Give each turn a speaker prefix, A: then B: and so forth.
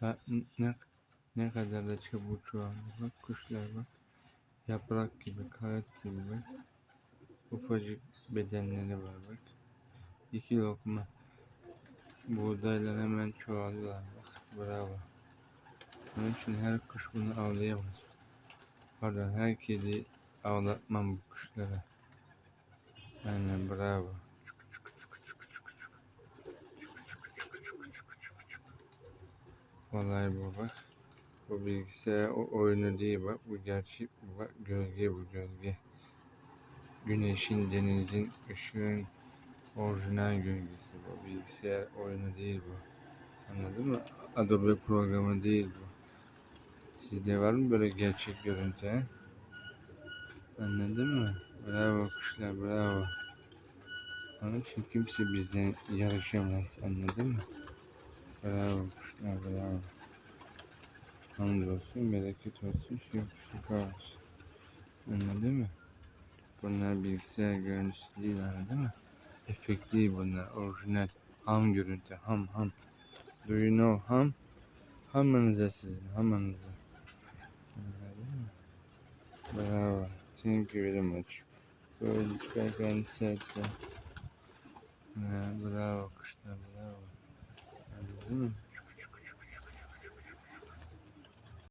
A: Ne, ne kadar da çabuk çoğaldı. Bak kuşlar bak. Yaprak gibi, kağıt gibi bak. Ufacık bedenleri var bak. İki lokma buğdayla hemen çoğalıyorlar bak. Bravo. Onun için her kuş bunu avlayamaz. Pardon her kedi avlatmam bu kuşlara. Aynen bravo. Olay bu bak. Bu bilgisayar o oyunu değil bak. Bu gerçek bu bak. Gölge bu gölge. Güneşin, denizin, ışığın orijinal gölgesi bu. Bilgisayar oyunu değil bu. Anladın mı? Adobe programı değil bu. Sizde var mı böyle gerçek görüntü he? Anladın mı? Bravo kuşlar bravo. Onun için kimse bizden yarışamaz anladın mı? Bravo kuşlar bravo. Hamdolsun bereket olsun şifa olsun. Anladın mı? Bunlar bilgisayar görüntüsü değil anladın mı? Efekt değil bunlar orijinal ham görüntü ham ham. Do you know ham? Hamınıza sizin hamınıza. Anladın mı? Bravo. Thank you very much. Back and set bravo